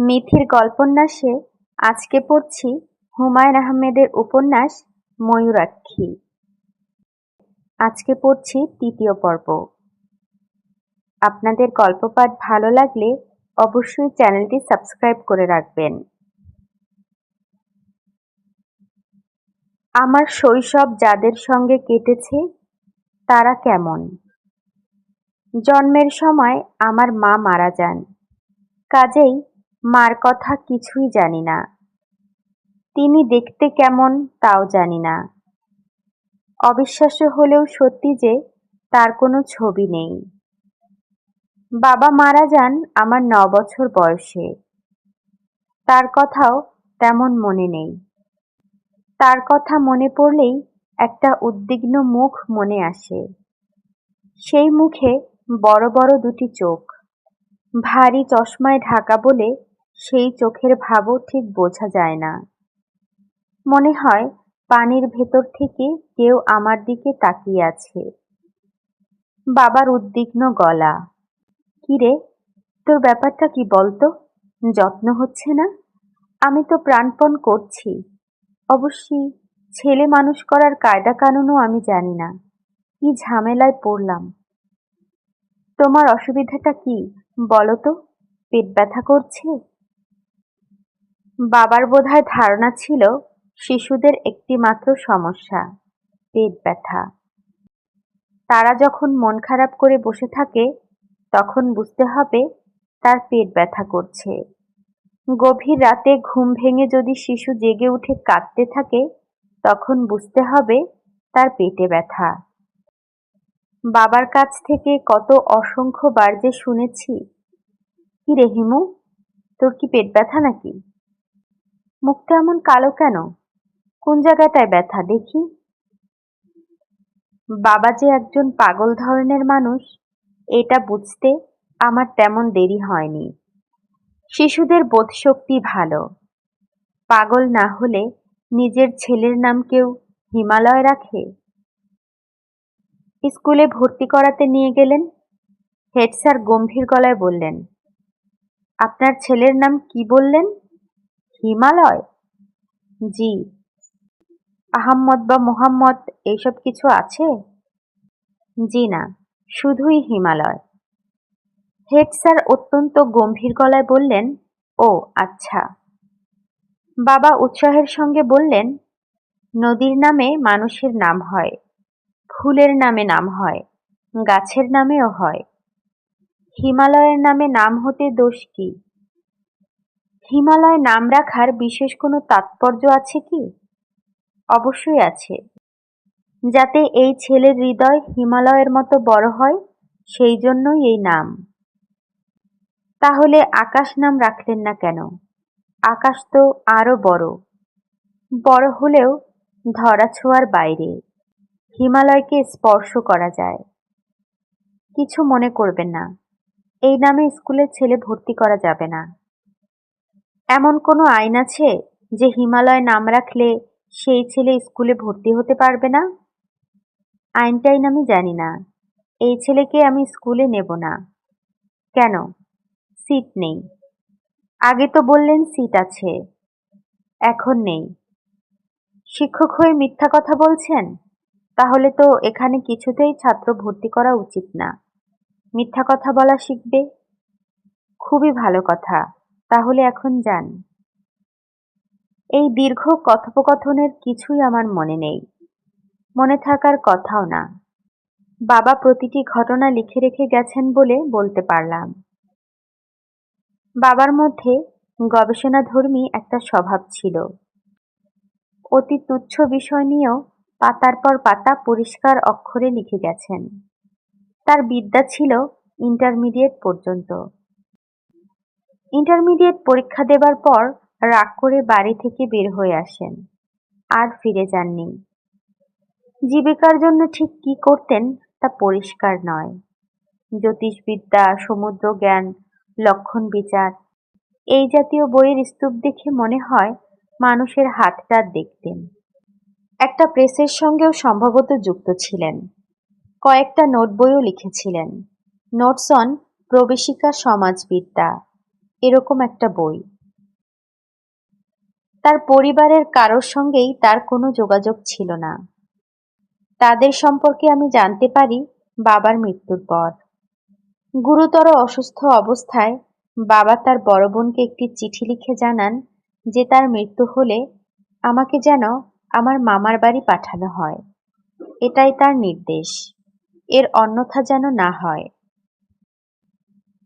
মিথির গল্পন্যাসে আজকে পড়ছি হুমায়ুন আহমেদের উপন্যাস ময়ূরাক্ষী। আজকে পড়ছি তৃতীয় পর্ব। আপনাদের গল্প পাঠ ভালো লাগলে অবশ্যই চ্যানেলটি সাবস্ক্রাইব করে রাখবেন। আমার শৈশব যাদের সঙ্গে কেটেছে, তারা কেমন? জন্মের সময় আমার মা মারা যান। কাজেই মার কথা কিছুই জানি না। তিনি দেখতে কেমন তাও জানি না। অবিশ্বাস্য হলেও সত্যি যে তার কোনো ছবি নেই। বাবা মারা যান আমার ন বছর বয়সে। তার কথাও তেমন মনে নেই। তার কথা মনে পড়লেই একটা উদ্বিগ্ন মুখ মনে আসে। সেই মুখে বড় বড় দুটি চোখ। ভারী চশমায় ঢাকা বলে সেই চোখের ভাবও ঠিক বোঝা যায় না। মনে হয় পানির ভেতর থেকে কেউ আমার দিকে তাকিয়ে আছে। বাবার উদ্বিগ্ন গলা। কিরে তোর ব্যাপারটা কি বলতো? যত্ন হচ্ছে না? আমি তো প্রাণপণ করছি। অবশ্যই ছেলে মানুষ করার কায়দা কানুনও আমি জানি না। কি ঝামেলায় পড়লাম? তোমার অসুবিধাটা কি বলো তো পেট ব্যথা করছে? বাবার বোধহয় ধারণা ছিল, শিশুদের একটি মাত্র সমস্যা, পেট ব্যথা। তারা যখন মন খারাপ করে বসে থাকে, তখন বুঝতে হবে তার পেট ব্যথা করছে। গভীর রাতে ঘুম ভেঙে যদি শিশু জেগে উঠে কাঁদতে থাকে, তখন বুঝতে হবে তার পেটে ব্যথা। বাবার কাছ থেকে কত অসংখ্য বার যে শুনেছি, কি রেহিমু তোর কি পেট ব্যথা নাকি? মুখটা এমন কালো কেন? কোন জায়গাটায় ব্যথা? দেখি। বাবা যে একজন পাগল ধরনের মানুষ, এটা বুঝতে আমার তেমন দেরি হয়নি। শিশুদের বোধশক্তি ভালো। পাগল না হলে নিজের ছেলের নাম কেউ হিমালয় রাখে? স্কুলে ভর্তি করাতে নিয়ে গেলেন? হেড স্যার গম্ভীর গলায় বললেন, আপনার ছেলের নাম কি বললেন? হিমালয়? জি। আহাম্মদ বা মোহাম্মদ এইসব কিছু আছে? জি না, শুধুই হিমালয়। হেড স্যার অত্যন্ত গম্ভীর গলায় বললেন, ও আচ্ছা। বাবা উৎসাহের সঙ্গে বললেন, নদীর নামে মানুষের নাম হয়, ফুলের নামে নাম হয়, গাছের নামেও হয়। হিমালয়ের নামে নাম হতে দোষ কি? হিমালয় নাম রাখার বিশেষ কোনো তাৎপর্য আছে কি? অবশ্যই আছে। যাতে এই ছেলের হৃদয় হিমালয়ের মতো বড় হয়, সেই জন্যই এই নাম। তাহলে আকাশ নাম রাখলেন না কেন? আকাশ তো আরও বড়। বড় হলেও ধরা ছোঁয়ার বাইরে। হিমালয়কে স্পর্শ করা যায়। কিছু মনে করবেন না। এই নামে স্কুলে ছেলে ভর্তি করা যাবে না। এমন কোনো আইন আছে যে হিমালয় নাম রাখলে সেই ছেলে স্কুলে ভর্তি হতে পারবে না? আইনটাই আমি জানি না। এই ছেলেকে আমি স্কুলে নেব না। কেন? সিট নেই। আগে তো বললেন সিট আছে। এখন নেই। শিক্ষক হয়ে মিথ্যা কথা বলছেন? তাহলে তো এখানে কিছুতেই ছাত্র ভর্তি করা উচিত না। মিথ্যা কথা বলা শিখবে? খুবই ভালো কথা। তাহলে এখন যান। এই দীর্ঘ কথোপকথনের কিছুই আমার মনে নেই। মনে থাকার কথাও না। বাবা প্রতিটি ঘটনা লিখে রেখে গেছেন বলে বলতে পারলাম। বাবার মধ্যে গবেষণাধর্মী একটা স্বভাব ছিল। অতি তুচ্ছ বিষয় নিয়েও পাতার পর পাতা পরিষ্কার অক্ষরে লিখে গেছেন। তার বিদ্যা ছিল ইন্টারমিডিয়েট পর্যন্ত। ইন্টারমিডিয়েট পরীক্ষা দেবার পর রাগ করে বাড়ি থেকে বের হয়ে আসেন। আর ফিরে যাননি। জীবিকার জন্য ঠিক কি করতেন তা পরিষ্কার নয়। জ্যোতিষবিদ্যা, সমুদ্র জ্ঞান, লক্ষণ বিচার, এই জাতীয় বইয়ের স্তূপ দেখে মনে হয় মানুষের হাতটা দেখতেন। একটা প্রেসের সঙ্গেও সম্ভবত যুক্ত ছিলেন। কয়েকটা নোট বইও লিখেছিলেন। নোটস অন প্রবেশিকা সমাজবিদ্যা। এরকম একটা বই। তার পরিবারের কারোর সঙ্গেই তার কোনো যোগাযোগ ছিল না। তাদের সম্পর্কে আমি জানতে পারি বাবার মৃত্যুর পর। গুরুতর অসুস্থ অবস্থায় বাবা তার বড় বোনকে একটি চিঠি লিখে জানান যে তার মৃত্যু হলে আমাকে যেন আমার মামার বাড়ি পাঠানো হয়। এটাই তার নির্দেশ। এর অন্যথা যেন না হয়।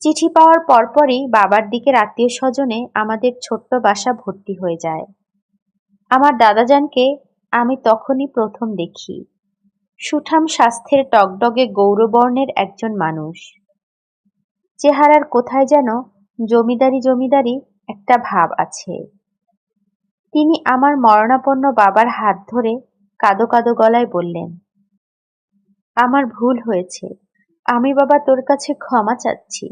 চিঠি পাওয়ার পরপরই বাবার দিকের আত্মীয় স্বজনে আমাদের ছোট্ট বাসা ভর্তি হয়ে যায়। আমার দাদাজানকে আমি তখনই প্রথম দেখি। সুঠাম স্বাস্থ্যের টগডগে গৌরবর্ণের একজন মানুষ। চেহারার কোথায় যেন জমিদারি জমিদারি একটা ভাব আছে। তিনি আমার মরণাপন্ন বাবার হাত ধরে কাদো কাদো গলায় বললেন, আমার ভুল হয়েছে। আমি বাবা তোর কাছে ক্ষমা চাচ্ছি।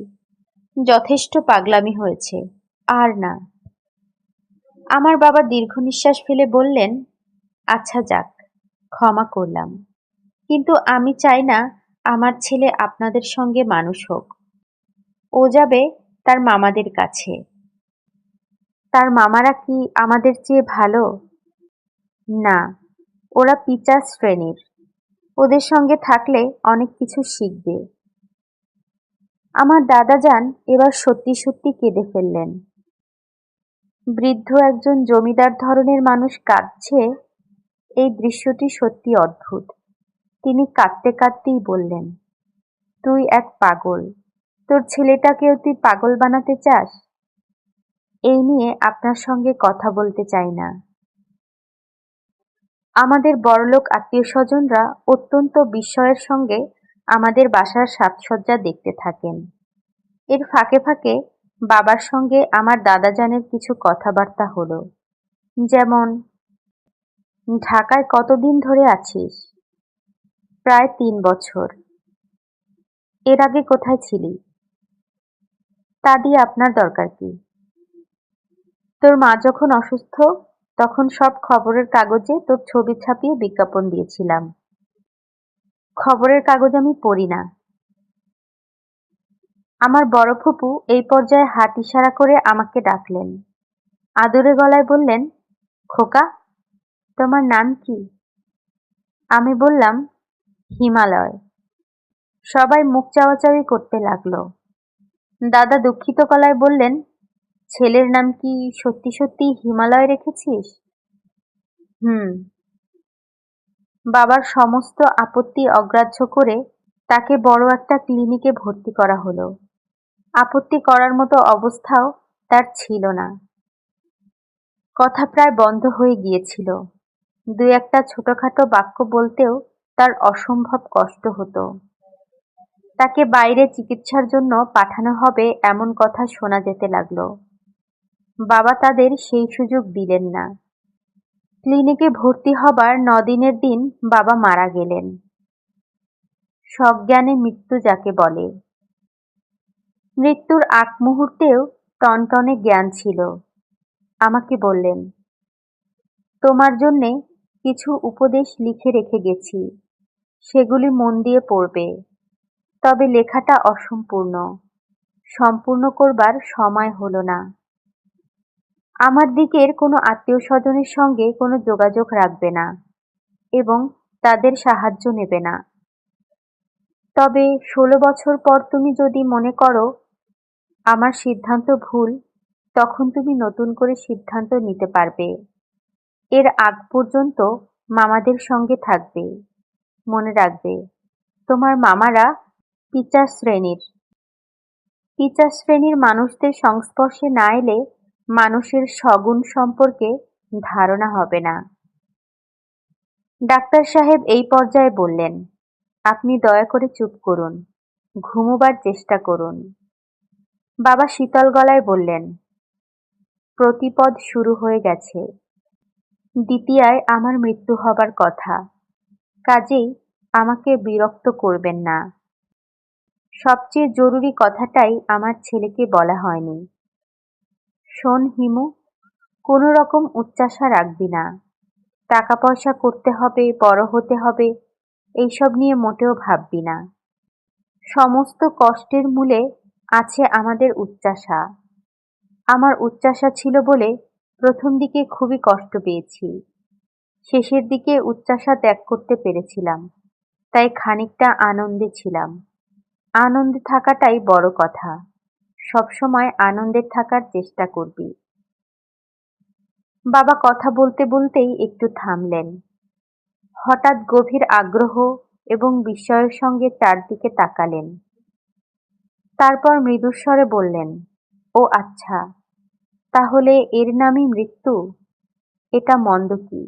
যথেষ্ট পাগলামি হয়েছে। আর না। আমার বাবা দীর্ঘ নিঃশ্বাস ফেলে বললেন আচ্ছা যাক, ক্ষমা করলাম। কিন্তু আমি চাই না আমার ছেলে আপনাদের সঙ্গে মানুষ হোক। ও যাবে তার মামাদের কাছে। তার মামারা কি আমাদের চেয়ে ভালো? না, ওরা পিচার শ্রেণির। ওদের সঙ্গে থাকলে অনেক কিছু শিখবে। আমার দাদা যান, এবার সত্যি সত্যি কেঁদে ফেললেন। বৃদ্ধ একজন জমিদার ধরনের মানুষ কাঁদছে। এই দৃশ্যটি সত্যি অদ্ভুত। তিনি কাঁদতে কাঁদতেই বললেন, তুই এক পাগল, তোর ছেলেটাকেও তুই পাগল বানাতে চাস? এই নিয়ে আপনার সঙ্গে কথা বলতে চাই না। আমাদের বড়লোক আত্মীয় স্বজনরা অত্যন্ত বিস্ময়ের সঙ্গে আমাদের বাসার সাজসজ্জা দেখতে থাকেন। এর ফাঁকে ফাঁকে বাবার সঙ্গে আমার দাদাজানের কিছু কথাবার্তা হলো। যেমন, ঢাকায় কতদিন ধরে আছিস? প্রায় তিন বছর। এর আগে কোথায় ছিলি? তা দিয়ে আপনার দরকার কি? তোর মা যখন অসুস্থ, তখন সব খবরের কাগজে তোর ছবি ছাপিয়ে বিজ্ঞাপন দিয়েছিলাম। খবরের কাগজ আমি পড়ি না। আমার বড় ফুপু এই পর্যায়ে হাত ইশারা করে আমাকে ডাকলেন। আদরে গলায় বললেন, খোকা, তোমার নাম কি? আমি বললাম, হিমালয়। সবাই মুখ চাওয়াচাওয়ি করতে লাগল। দাদা দুঃখিত গলায় বললেন, ছেলের নাম কি সত্যি সত্যি হিমালয় রেখেছিস? হুম বাবার সমস্ত আপত্তি অগ্রাহ্য করে তাকে বড় একটা ক্লিনিকে ভর্তি করা হলো। আপত্তি করার মতো অবস্থাও তার ছিল না। কথা প্রায় বন্ধ হয়ে গিয়েছিল। দু একটা ছোটখাটো বাক্য বলতেও তার অসম্ভব কষ্ট হতো। তাকে বাইরে চিকিৎসার জন্য পাঠানো হবে এমন কথা শোনা যেতে লাগল। বাবা তাদের সেই সুযোগ দিলেন না। ক্লিনিকে ভর্তি হবার নদিনের দিন বাবা মারা গেলেন। সজ্ঞানে মৃত্যু যাকে বলে। মৃত্যুর আগ মুহূর্তেও টনটনে জ্ঞান ছিল। আমাকে বললেন, তোমার জন্যে কিছু উপদেশ লিখে রেখে গেছি। সেগুলি মন দিয়ে পড়বে। তবে লেখাটা অসম্পূর্ণ। সম্পূর্ণ করবার সময় হলো না। আমার দিকের কোনো আত্মীয় স্বজনের সঙ্গে কোনো যোগাযোগ রাখবে না এবং তাদের সাহায্য নেবে না। তবে ষোলো বছর পর তুমি যদি মনে করো আমার সিদ্ধান্ত ভুল, তখন তুমি নতুন করে সিদ্ধান্ত নিতে পারবে। এর আগ পর্যন্ত মামাদের সঙ্গে থাকবে। মনে রাখবে, তোমার মামারা পিচা শ্রেণির। পিচা শ্রেণির মানুষদের সংস্পর্শে না এলে মানুষের সগুণ সম্পর্কে ধারণা হবে না। ডাক্তার সাহেব এই পর্যায়ে বললেন, আপনি দয়া করে চুপ করুন, ঘুমোবার চেষ্টা করুন। বাবা শীতল গলায় বললেন, প্রতিপদ শুরু হয়ে গেছে। দ্বিতীয়ায় আমার মৃত্যু হবার কথা। কাজেই আমাকে বিরক্ত করবেন না। সবচেয়ে জরুরি কথাটাই আমার ছেলেকে বলা হয়নি। শোন হিমু, কোনো রকম উচ্চাসা রাখবি না। টাকা পয়সা করতে হবে, বড় হতে হবে, এইসব নিয়ে মোটেও ভাববি না। সমস্ত কষ্টের মূলে আছে আমাদের উচ্চাসা আমার উচ্চাশা ছিল বলে প্রথম দিকে খুবই কষ্ট পেয়েছি। শেষের দিকে উচ্চাশা ত্যাগ করতে পেরেছিলাম, তাই খানিকটা আনন্দে ছিলাম। আনন্দে থাকাটাই বড় কথা। সবসময় আনন্দে থাকার চেষ্টা করবি। বাবা কথা বলতে বলতেই একটু থামলেন। হঠাৎ গভীর আগ্রহ এবং বিস্ময়ের সঙ্গে চারদিকে তাকালেন। তারপর মৃদুস্বরে বললেন, ও আচ্ছা তাহলে এর নামই মৃত্যু? এটা মন্দ কি?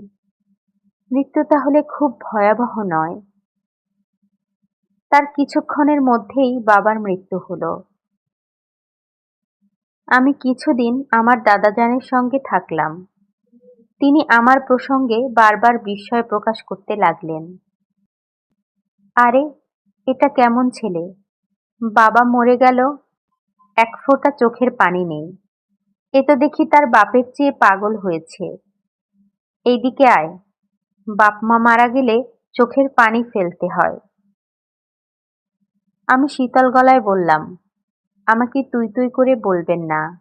মৃত্যু তাহলে খুব ভয়াবহ নয়। তার কিছুক্ষণের মধ্যেই বাবার মৃত্যু হলো। আমি কিছুদিন আমার দাদাজানের সঙ্গে থাকলাম। তিনি আমার প্রসঙ্গে বারবার বিস্ময় প্রকাশ করতে লাগলেন। আরে, এটা কেমন ছেলে? বাবা মরে গেল, এক ফোঁটা চোখের পানি নেই। এ তো দেখি তার বাপের চেয়ে পাগল হয়েছে। এইদিকে আয়। বাপ মা মারা গেলে চোখের পানি ফেলতে হয়। আমি শীতল গলায় বললাম আমাকে তুই তুই করে বলবেন না।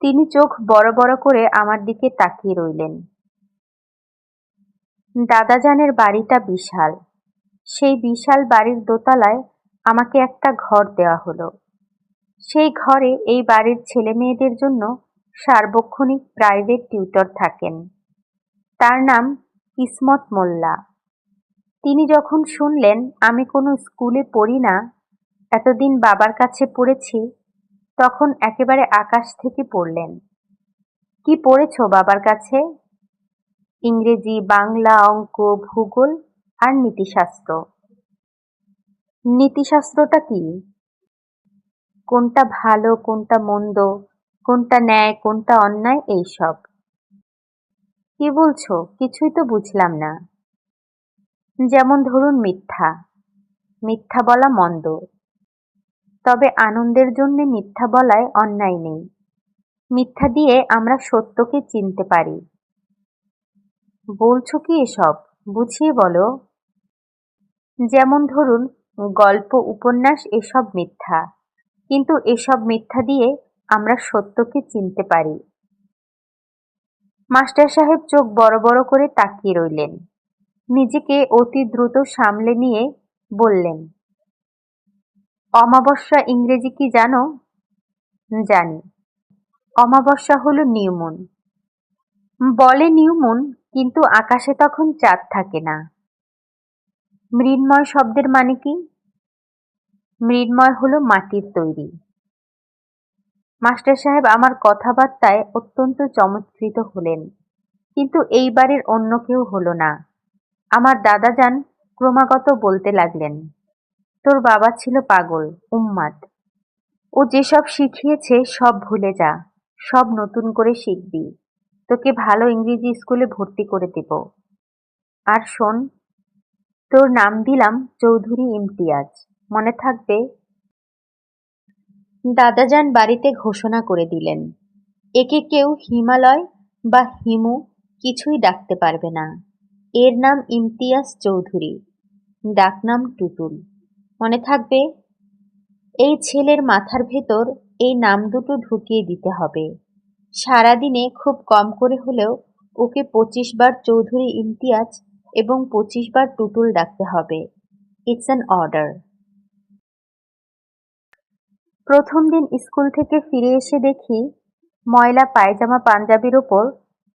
তিনি চোখ বড় বড় করে আমার দিকে তাকিয়ে রইলেন। দাদাজানের বাড়িটা বিশাল। সেই বিশাল বাড়ির দোতলায় আমাকে একটা ঘর দেওয়া হলো। সেই ঘরে এই বাড়ির ছেলে মেয়েদের জন্য সার্বক্ষণিক প্রাইভেট টিউটর থাকেন। তার নাম কিসমত মোল্লা। তিনি যখন শুনলেন আমি কোনো স্কুলে পড়ি না এতদিন বাবার কাছে পড়েছি, তখন একেবারে আকাশ থেকে পড়লেন। কি পড়েছ বাবার কাছে? ইংরেজি, বাংলা, অঙ্ক, ভূগোল আর নীতিশাস্ত্র। নীতিশাস্ত্রটা কি? কোনটা ভালো, কোনটা মন্দ, কোনটা ন্যায়, কোনটা অন্যায়, এইসব। কি বলছো? কিছুই তো বুঝলাম না। যেমন ধরুন মিথ্যা। মিথ্যা বলা মন্দ। তবে আনন্দের জন্য মিথ্যা বলায় অন্যায় নেই। মিথ্যা দিয়ে আমরা সত্যকে চিনতে পারি। বলছো কি এসব? বুঝিয়ে বলো। যেমন ধরুন, গল্প, উপন্যাস এসব মিথ্যা। কিন্তু এসব মিথ্যা দিয়ে আমরা সত্যকে চিনতে পারি। মাস্টার সাহেব চোখ বড় বড় করে তাকিয়ে রইলেন। নিজেকে অতি দ্রুত সামলে নিয়ে বললেন অমাবস্যা ইংরেজি কি জানো? জানি। অমাবস্যা হলো নিউমুন বলে নিউমুন কিন্তু আকাশে তখন চাঁদ থাকে না। মৃন্ময় শব্দের মানে কি? মৃন্ময় হলো মাটির তৈরি। মাস্টার সাহেব আমার কথাবার্তায় অত্যন্ত চমৎকৃত হলেন, কিন্তু এইবারের অন্য কেউ হলো না। আমার দাদা যান ক্রমাগত বলতে লাগলেন। তোর বাবা ছিল পাগল, উম্মাদ। ও যেসব শিখিয়েছে সব ভুলে যা, সব নতুন করে শিখবি। তোকে ভালো ইংরেজি স্কুলে ভর্তি করে দেব। আর শোন, তোর নাম দিলাম চৌধুরী ইমতিয়াজ, মনে থাকবে? দাদাজান বাড়িতে ঘোষণা করে দিলেন, একে কেউ হিমালয় বা হিমু কিছুই ডাকতে পারবে না। এর নাম ইমতিয়াজ চৌধুরী, ডাকনাম টুটুল। মনে থাকবে, এই ছেলের মাথার ভেতর এই নাম দুটো ঢুকিয়ে দিতে হবে। সারাদিনে খুব কম করে হলেও ওকে পঁচিশ বার চৌধুরী ইমতিয়াজ এবং পঁচিশ বার টুটুল ডাকতে হবে। ইটস অ্যান অর্ডার প্রথম দিন স্কুল থেকে ফিরে এসে দেখি ময়লা পায়জামা পাঞ্জাবির ওপর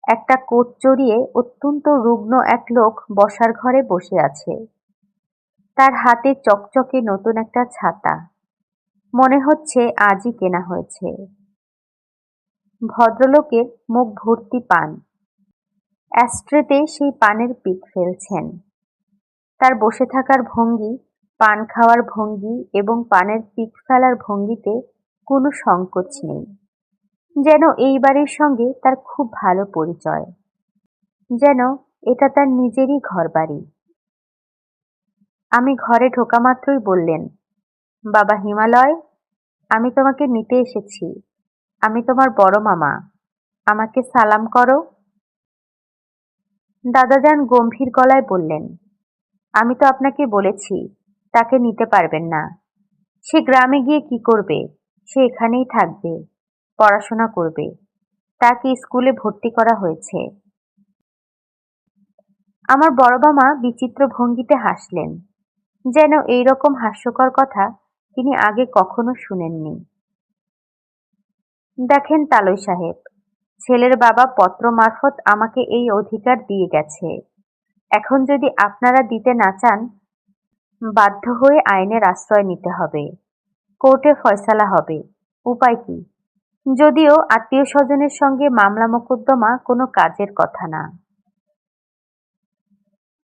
একটা কোট চড়িয়ে অত্যন্ত রুগ্ন এক লোক বসার ঘরে বসে আছে। তার হাতে চকচকে নতুন একটা ছাতা। মনে হচ্ছে আজই কেনা হয়েছে। ভদ্রলোকের মুখ ভর্তি পান। অ্যাস্ট্রেতে সেই পানের পিক ফেলছেন। তার বসে থাকার ভঙ্গি, পান খাওয়ার ভঙ্গি এবং পানের পিক ফেলার ভঙ্গিতে কোনো সংকোচ নেই। যেন এই বাড়ির সঙ্গে তার খুব ভালো পরিচয়। যেন এটা তার নিজেরই ঘর বাড়ি আমি ঘরে ঢোকা মাত্রই বললেন, বাবা হিমালয়, আমি তোমাকে নিতে এসেছি। আমি তোমার বড় মামা। আমাকে সালাম করো। দাদা দাদাজান গম্ভীর গলায় বললেন, আমি তো আপনাকে বলেছি, তাকে নিতে পারবেন না। সে গ্রামে গিয়ে কি করবে? সে এখানেই থাকবে, পড়াশোনা করবে। তাকে স্কুলে ভর্তি করা হয়েছে। আমার বড় মামা বিচিত্র ভঙ্গিতে হাসলেন। যেন এই রকম হাস্যকর কথা তিনি আগে কখনো শুনেননি। দেখেন তালই সাহেব, ছেলের বাবা পত্র মারফত আমাকে এই অধিকার দিয়ে গেছে। এখন যদি আপনারা দিতে না চান, বাধ্য হয়ে আইনের আশ্রয় নিতে হবে। কোর্টে ফয়সালা হবে। উপায় কি? যদিও আত্মীয় স্বজনের সঙ্গে মামলা মোকদ্দমা কোনো কাজের কথা না।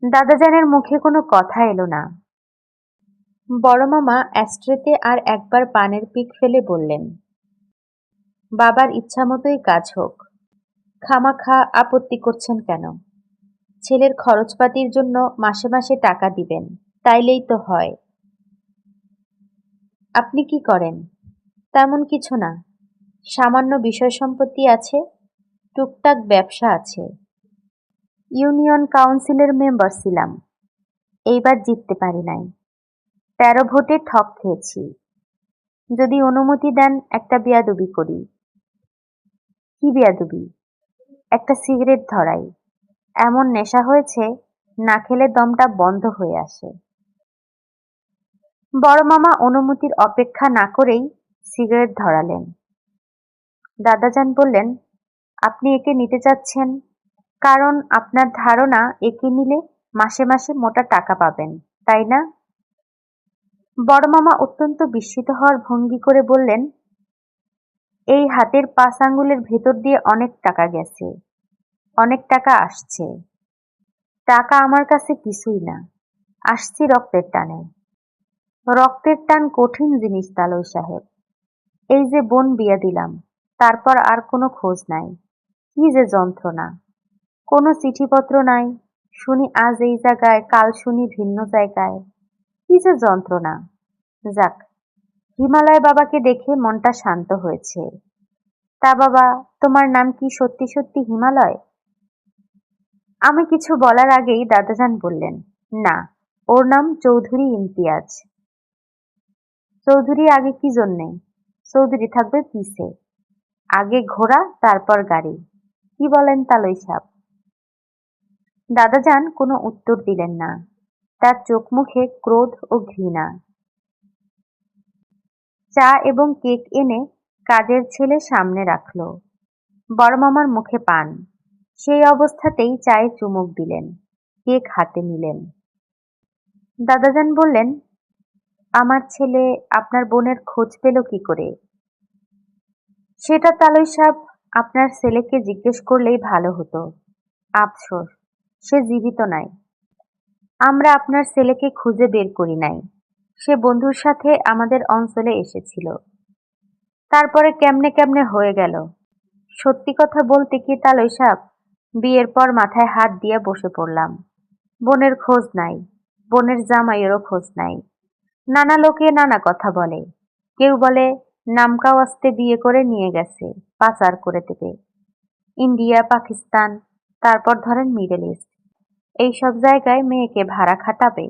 দাদাজানের মুখে কোনো কথা এলো না। বড় মামা অ্যাস্ট্রেতে আর একবার পানের পিক ফেলে বললেন, বাবার ইচ্ছা মতোই কাজ হোক। খামাখা আপত্তি করছেন কেন? ছেলের খরচপাতির জন্য মাসে মাসে টাকা দিবেন, তাইলেই তো হয়। আপনি কি করেন? তেমন কিছু না। সামান্য বিষয় সম্পত্তি আছে, টুকটাক ব্যবসা আছে। ইউনিয়ন কাউন্সিলের মেম্বার ছিলাম। এইবার জিততে পারি নাই। তেরো ভোটে ঠক খেয়েছি। যদি অনুমতি দেন, একটা বিয়াদবি করি। কি বিয়াদবি? একটা সিগারেট ধরাই। এমন নেশা হয়েছে, না খেলে দমটা বন্ধ হয়ে আসে। বড় মামা অনুমতির অপেক্ষা না করেই সিগারেট ধরালেন। দাদাজান বললেন, আপনি একে নিতে চাচ্ছেন কারণ আপনার ধারণা, একে নিলে মাসে মাসে মোটা টাকা পাবেন, তাই না? বড় মামা অত্যন্ত বিস্মিত হওয়ার ভঙ্গি করে বললেন, এই হাতের পাঁচ আঙ্গুলের ভেতর দিয়ে অনেক টাকা গেছে, অনেক টাকা আসছে। টাকা আমার কাছে কিছুই না, আসছি রক্তের টানে। রক্তের টান কঠিন জিনিস তালই সাহেব। এই যে বোন বিয়া দিলাম, তারপর আর কোনো খোঁজ নাই। কি যে যন্ত্রণা। কোনো চিঠিপত্র নাই। শুনি আজ এই জায়গায়, কাল শুনি ভিন্ন জায়গায়। কি যে যন্ত্রণা। যাক, হিমালয় বাবাকে দেখে মনটা শান্ত হয়েছে। তা বাবা, তোমার নাম কি সত্যি সত্যি হিমালয়? আমি কিছু বলার আগেই দাদাজান বললেন, না, ওর নাম চৌধুরী ইমতিয়াজ। চৌধুরী আগে কি জন্যে? চৌধুরী থাকবে পিছে আগে ঘোড়া, তারপর গাড়ি। কি বলেন তালই সাপ? দাদাজান কোনো উত্তর দিলেন না। তার চোখ মুখে ক্রোধ ও ঘৃণা। চা এবং কেক এনে কাজের ছেলে সামনে রাখল। বড় মামার মুখে পান। সেই অবস্থাতেই চায়ে চুমুক দিলেন। কেক হাতে নিলেন। দাদাজান বললেন, আমার ছেলে আপনার বোনের খোঁজ পেল কি করে? সেটা তালই সাহেব আপনার ছেলেকে জিজ্ঞেস করলেই ভালো হতো। আফসোস, সে জীবিত নাই। আমরা আপনার ছেলেকে খুঁজে বের করি নাই। সে বন্ধুর সাথে আমাদের অঞ্চলে এসেছিল। তারপরে কেমনে কেমনে হয়ে গেল? সত্যি কথা বলতে কি তালই সাপ? বিয়ের পর মাথায় হাত দিয়ে বসে পড়লাম। বোনের খোঁজ নাই, বোনের জামাইয়েরও খোঁজ নাই। নানা লোকে নানা কথা বলে। কেউ বলে নামকাও আসতে বিয়ে করে নিয়ে গেছে, পাচার করে দেবে। ইন্ডিয়া, পাকিস্তান, তারপর ধরেন মিডল ইস্ট। এইসব জায়গায় মেয়েকে ভাড়া খাটাবে।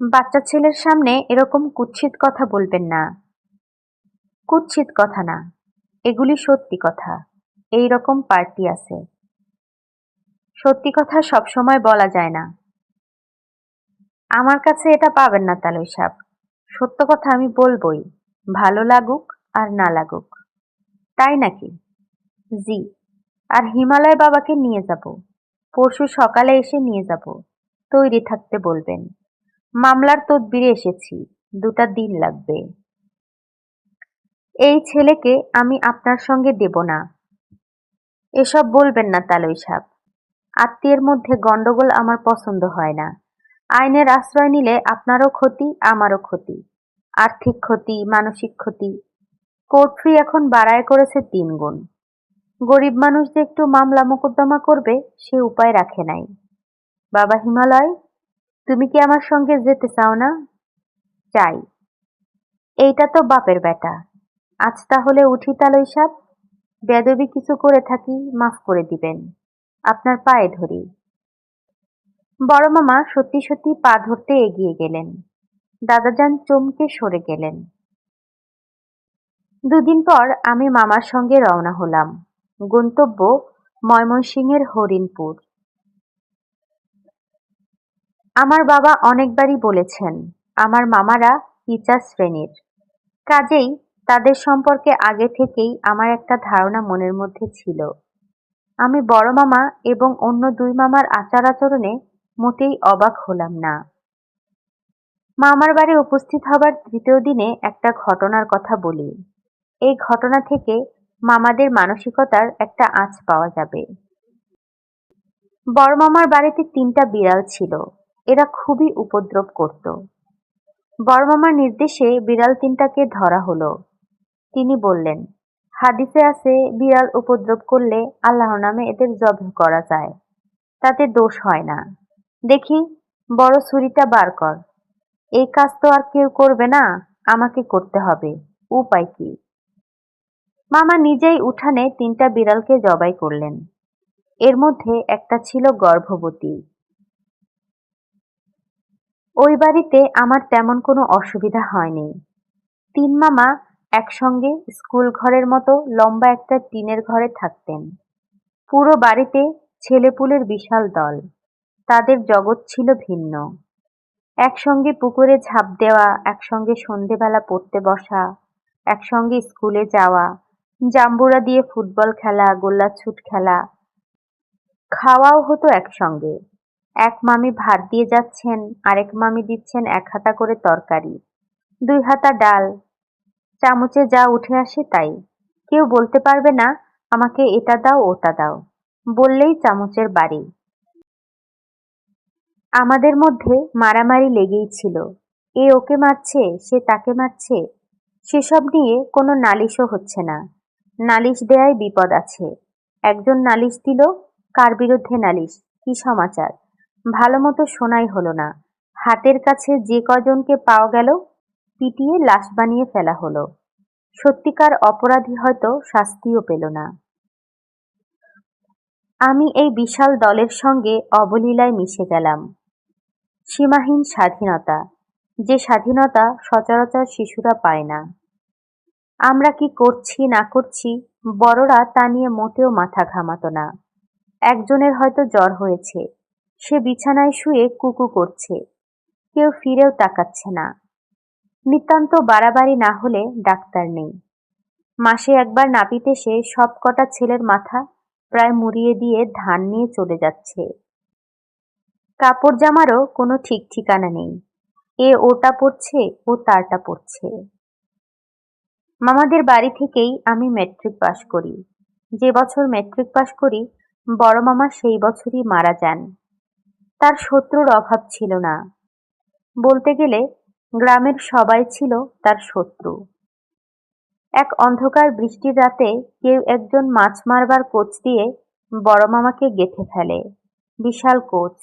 বাচ্চা ছেলের সামনে এরকম কুৎসিত কথা বলবেন না। কুৎসিত কথা না, এগুলি সত্যি কথা এই রকম পার্টি আছে। সত্যি কথা সবসময় বলা যায় না। আমার কাছে এটা পাবেন না তালই সাপ। সত্য কথা আমি বলবই, ভালো লাগুক আর না লাগুক। তাই নাকি? জি, আর হিমালয় বাবাকে নিয়ে যাব। পরশু সকালে এসে নিয়ে যাব। তৈরি থাকতে বলবেন। মামলার তদবিরে এসেছি, দুটা দিন লাগবে। এই ছেলেকে আমি আপনার সঙ্গে দেব না। এসব বলবেন না তালই সাপ। আত্মীয়ের মধ্যে গন্ডগোল আমার পছন্দ হয় না। আইনের আশ্রয় নিলে আপনারও ক্ষতি, আমারও ক্ষতি। আর্থিক ক্ষতি, মানসিক ক্ষতি। কোর্ট ফি এখন বাড়ায় করেছে তিন গুণ। গরিব মানুষ যে একটু মামলা মোকদ্দমা করবে, সে উপায় রাখে নাই। বাবা হিমালয় তুমি কি আমার সঙ্গে যেতে চাও না? চাই। এইটা তো বাপের বেটা। আজ তাহলে উঠি তালই সাপ বেদবি কিছু করে থাকি, মাফ করে দিবেন। আপনার পায়ে ধরি। বড় মামা সত্যি সত্যি পা ধরতে এগিয়ে গেলেন। দাদাজান চমকে সরে গেলেন। দুদিন পর আমি মামার সঙ্গে রওনা হলাম। গন্তব্য ময়মনসিংহের হরিণপুর। আমার বাবা অনেকবারই বলেছেন, আমার মামারা টিচার শ্রেণির। কাজেই তাদের সম্পর্কে আগে থেকেই আমার একটা ধারণা মনের মধ্যে ছিল। আমি বড় মামা এবং অন্য দুই মামার আচার আচরণে মোটেই অবাক হলাম না। মামার বাড়ি উপস্থিত হবার তৃতীয় দিনে একটা ঘটনার কথা বলি। এই ঘটনা থেকে মামাদের মানসিকতার একটা আঁচ পাওয়া যাবে। বড় মামার বাড়িতে তিনটা বিড়াল ছিল। এরা খুবই উপদ্রব করত। বড় মামার নির্দেশে বিড়াল তিনটাকে ধরা হলো। তিনি বললেন, হাদিসে আছে, বিড়াল উপদ্রব করলে আল্লাহর নামে এদের জব্দ করা যায়। তাতে দোষ হয় না। দেখি, বড় ছুরিটা বার কর। এই কাজ তো আর কেউ করবে না, আমাকে করতে হবে। উপায় কি? মামা নিজেই উঠানে তিনটা বিড়ালকে জবাই করলেন। এর মধ্যে একটা ছিল গর্ভবতী। ওই বাড়িতে আমার তেমন কোনো অসুবিধা হয়নি। তিন মামা একসঙ্গে স্কুল ঘরের মতো লম্বা একটা টিনের ঘরে থাকতেন। পুরো বাড়িতে ছেলেপুলের বিশাল দল। তাদের জগৎ ছিল ভিন্ন। একসঙ্গে পুকুরে ঝাঁপ দেওয়া, একসঙ্গে সন্ধেবেলা পড়তে বসা, একসঙ্গে স্কুলে যাওয়া, জাম্বুরা দিয়ে ফুটবল খেলা, গোল্লাছুট খেলা, খাওয়াও হতো একসঙ্গে। এক মামি ভাত দিয়ে যাচ্ছেন, আরেক মামি দিচ্ছেন এক হাতা করে তরকারি। দুই হাতা ডাল। চামচে যা উঠে আসে তাই। কেউ বলতে পারবে না, আমাকে এটা দাও, ওটা দাও। বললেই চামচের বাড়ি। আমাদের মধ্যে মারামারি লেগেই ছিল। এ ওকে মারছে, সে তাকে মারছে, সেসব নিয়ে কোনো নালিশও হচ্ছে না। নালিশ দেয়ায় বিপদ আছে। একজন নালিশ দিল, কার বিরুদ্ধে নালিশ? কি সমাচার? ভালো মতো শোনাই হলো না। হাতের কাছে যে কজনকে পাওয়া গেল, পিটিয়ে লাশ বানিয়ে ফেলা হলো। সত্যিকার অপরাধী হয়তো শাস্তিও পেল না। আমি এই বিশাল দলের সঙ্গে অবলীলায় মিশে গেলাম। সীমাহীন স্বাধীনতা, যে স্বাধীনতা সচরাচর শিশুরা পায় না। আমরা কি করছি না করছি, বড়রা তা নিয়ে মোটেও মাথা ঘামাতো না। একজনের হয়তো জ্বর হয়েছে সে বিছানায় শুয়ে কুকু করছে। কেউ ফিরেও তাকাচ্ছে না। নিতান্ত বাড়াবাড়ি না হলে ডাক্তার নেই। মাসে একবার নাপিত এসে সব কটা ছেলের মাথা প্রায় মুড়িয়ে দিয়ে ধান নিয়ে চলে যাচ্ছে। কাপড় জামারও কোনো ঠিক ঠিকানা নেই। এ ওটা পড়ছে ও তারটা পড়ছে মামাদের বাড়ি থেকেই আমি ম্যাট্রিক পাশ করি। যে বছর ম্যাট্রিক পাশ করি, বড় মামা সেই বছরই মারা যান। তার শত্রুর অভাব ছিল না। বলতে গেলে গ্রামের সবাই ছিল তার শত্রু। এক অন্ধকার বৃষ্টির রাতে কেউ একজন মাছ মারবার কোচ দিয়ে বড় মামাকে গেঁথে ফেলে। বিশাল কোচ।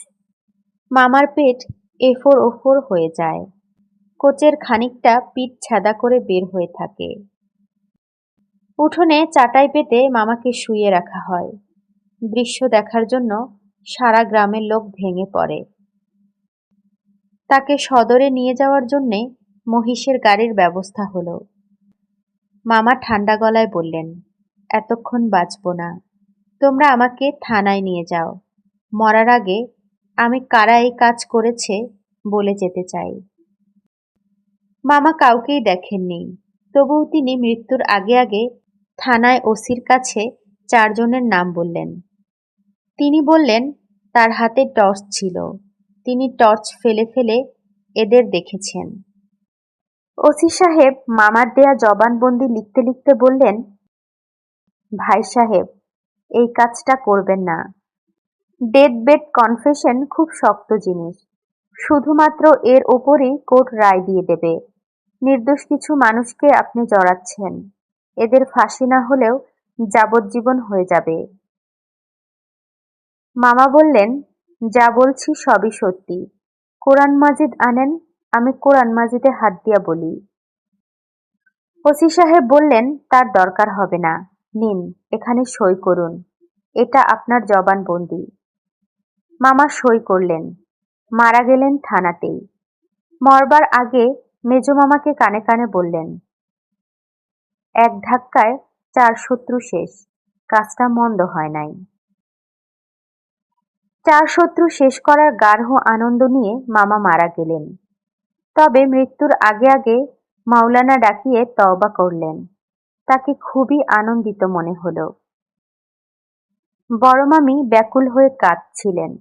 মামার পেট এফোর ওফোর হয়ে যায়। কোচের খানিকটা পিঠ ছাদা করে বের হয়ে থাকে। উঠোনে চাটাই পেতে মামাকে শুয়ে রাখা হয়। দৃশ্য দেখার জন্য সারা গ্রামের লোক ভেঙে পড়ে। তাকে সদরে নিয়ে যাওয়ার জন্যে মহিষের গাড়ির ব্যবস্থা হলো। মামা ঠান্ডা গলায় বললেন, এতক্ষণ বাঁচব না। তোমরা আমাকে থানায় নিয়ে যাও। মরার আগে আমি কারা এই কাজ করেছে বলে যেতে চাই মামা কাউকেই দেখেননি। তবুও তিনি মৃত্যুর আগে আগে থানায় ওসির কাছে চারজনের নাম বললেন। তিনি বললেন, তার হাতে টর্চ ছিল। তিনি টর্চ ফেলে ফেলে এদের দেখেছেন। ওসি সাহেব মামার দেয়া জবানবন্দি লিখতে লিখতে বললেন, ভাই সাহেব, এই কাজটা করবেন না। ডেথ বেড কনফেশন খুব শক্ত জিনিস। শুধুমাত্র এর ওপরেই কোর্ট রায় দিয়ে দেবে। নির্দোষ কিছু মানুষকে আপনি জড়াচ্ছেন। এদের ফাঁসি না হলেও যাবজ্জীবন হয়ে যাবে। মামা বললেন, যা বলছি সবই সত্যি। কোরআন মাজিদ আনেন, আমি কোরআন মাজিদে হাত দিয়া বলি। ওসি সাহেব বললেন, তার দরকার হবে না। নিন, এখানে সই করুন। এটা আপনার জবানবন্দি মামা সই করলেন। মারা গেলেন থানাতেই। মরবার আগে মেজো মামাকে কানে কানে বললেন, এক ধাক্কায় চার শত্রু শেষ, কাজটা মন্দ হয় নাই। চার শত্রু শেষ করার গার্হ আনন্দ নিয়ে মামা মারা গেলেন। তবে মৃত্যুর আগে আগে মাওলানা ডাকিয়ে তওবা করলেন। তাকে খুবই আনন্দিত মনে হল। বড় মামি ব্যাকুল হয়ে কাঁদছিলেন।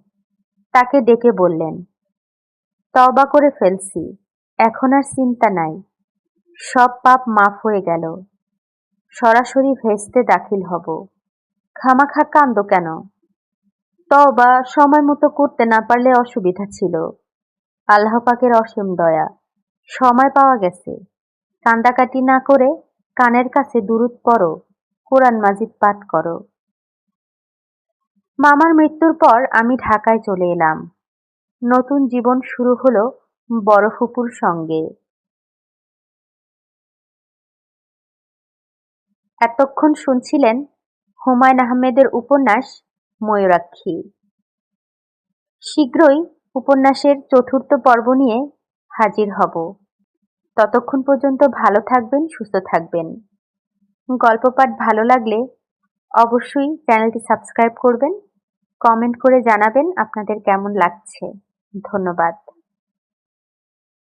তাকে ডেকে বললেন, তওবা করে ফেলছি, এখন আর চিন্তা নাই। সব পাপ মাফ হয়ে গেল। সরাসরি ভেস্তে দাখিল হব। খামাখা কান্দ কেন? তবা সময় মতো করতে না পারলে অসুবিধা ছিল। আল্লাহ পাকের অসীম দয়া। সময় পাওয়া গেছে। কান্দাকাটি না করে কানের কাছে দূরত পড়ো, কোরআন মাজিদ পাঠ করো। মামার মৃত্যুর পর আমি ঢাকায় চলে এলাম। নতুন জীবন শুরু হলো বড় ফুপুর সঙ্গে। এতক্ষণ শুনছিলেন হুমায়ুন আহমেদের উপন্যাস ময়ূরাক্ষী। শীঘ্রই উপন্যাসের চতুর্থ পর্ব নিয়ে হাজির হব। ততক্ষণ পর্যন্ত ভালো থাকবেন, সুস্থ থাকবেন। গল্প পাঠ ভালো লাগলে অবশ্যই চ্যানেলটি সাবস্ক্রাইব করবেন, কমেন্ট করে জানাবেন আপনাদের কেমন লাগছে। ধন্যবাদ।